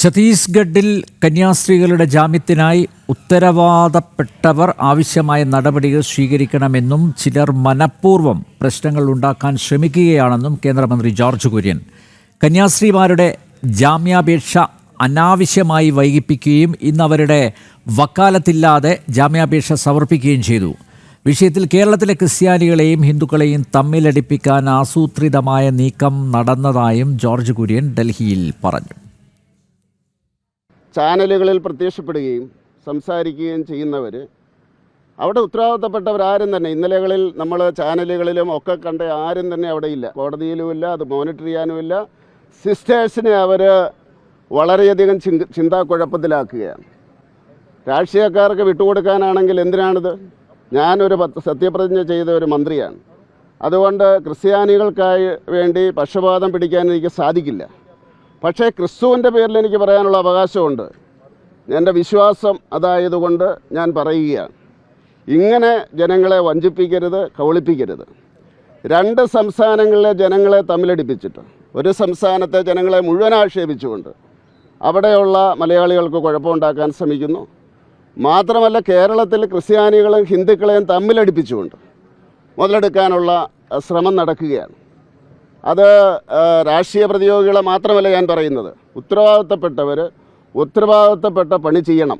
ഛത്തീസ്ഗഡിൽ കന്യാസ്ത്രീകളുടെ ജാമ്യത്തിനായി ഉത്തരവാദപ്പെട്ടവർ ആവശ്യമായ നടപടികൾ സ്വീകരിക്കണമെന്നും ചിലർ മനഃപൂർവം പ്രശ്നങ്ങൾ ഉണ്ടാക്കാൻ ശ്രമിക്കുകയാണെന്നും കേന്ദ്രമന്ത്രി ജോർജ് കുര്യൻ. കന്യാസ്ത്രീമാരുടെ ജാമ്യാപേക്ഷ അനാവശ്യമായി വൈകിപ്പിക്കുകയും ഇന്ന് അവരുടെ വക്കാലത്തില്ലാതെ ജാമ്യാപേക്ഷ സമർപ്പിക്കുകയും ചെയ്തു. വിഷയത്തിൽ കേരളത്തിലെ ക്രിസ്ത്യാനികളെയും ഹിന്ദുക്കളെയും തമ്മിലടിപ്പിക്കാൻ ആസൂത്രിതമായ നീക്കം നടന്നതായും ജോർജ് കുര്യൻ ഡൽഹിയിൽ പറഞ്ഞു. ചാനലുകളിൽ പ്രത്യക്ഷപ്പെടുകയും സംസാരിക്കുകയും ചെയ്യുന്നവർ അവിടെ ഉത്തരവാദിത്തപ്പെട്ടവരാരും തന്നെ ഇന്നലകളിൽ നമ്മൾ ചാനലുകളിലും ഒക്കെ കണ്ട ആരും തന്നെ അവിടെ ഇല്ല. കോടതിയിലുമില്ല അത് മോണിറ്റർ ചെയ്യാനുമില്ല. സിസ്റ്റേഴ്സിനെ അവർ വളരെയധികം ചിന്ത ചിന്താക്കുഴപ്പത്തിലാക്കുകയാണ്. രാഷ്ട്രീയക്കാർക്ക് വിട്ടുകൊടുക്കാനാണെങ്കിൽ എന്തിനാണിത്? ഞാനൊരു സത്യപ്രതിജ്ഞ ചെയ്ത ഒരു മന്ത്രിയാണ്. അതുകൊണ്ട് ക്രിസ്ത്യാനികൾക്കായി വേണ്ടി പക്ഷപാതം പിടിക്കാൻ എനിക്ക് സാധിക്കില്ല. പക്ഷേ ക്രിസ്തുവിന്റെ പേരിൽ എനിക്ക് പറയാനുള്ള അവകാശമുണ്ട്. എന്റെ വിശ്വാസം അതായതുകൊണ്ട് ഞാൻ പറയുകയാണ് ഇങ്ങനെ ജനങ്ങളെ വഞ്ചിപ്പിക്കരുത് കവളിപ്പിക്കരുത് രണ്ട് സംസ്ഥാനങ്ങളിലെ ജനങ്ങളെ തമ്മിലടിപ്പിച്ചിട്ട് ഒരു സംസ്ഥാനത്തെ ജനങ്ങളെ മുഴുവൻ ആക്ഷേപിച്ചുകൊണ്ട് അവിടെയുള്ള മലയാളികൾക്ക് കുഴപ്പമുണ്ടാക്കാൻ ശ്രമിക്കുന്നു. മാത്രമല്ല കേരളത്തിൽ ക്രിസ്ത്യാനികളും ഹിന്ദുക്കളെയും തമ്മിലടിപ്പിച്ചുകൊണ്ട് മുതലെടുക്കാനുള്ള ശ്രമം നടക്കുകയാണ്. അത് രാഷ്ട്രീയ പ്രതിയോഗികളെ മാത്രമല്ല ഞാൻ പറയുന്നത്. ഉത്തരവാദിത്തപ്പെട്ടവർ ഉത്തരവാദിത്തപ്പെട്ട പണി ചെയ്യണം.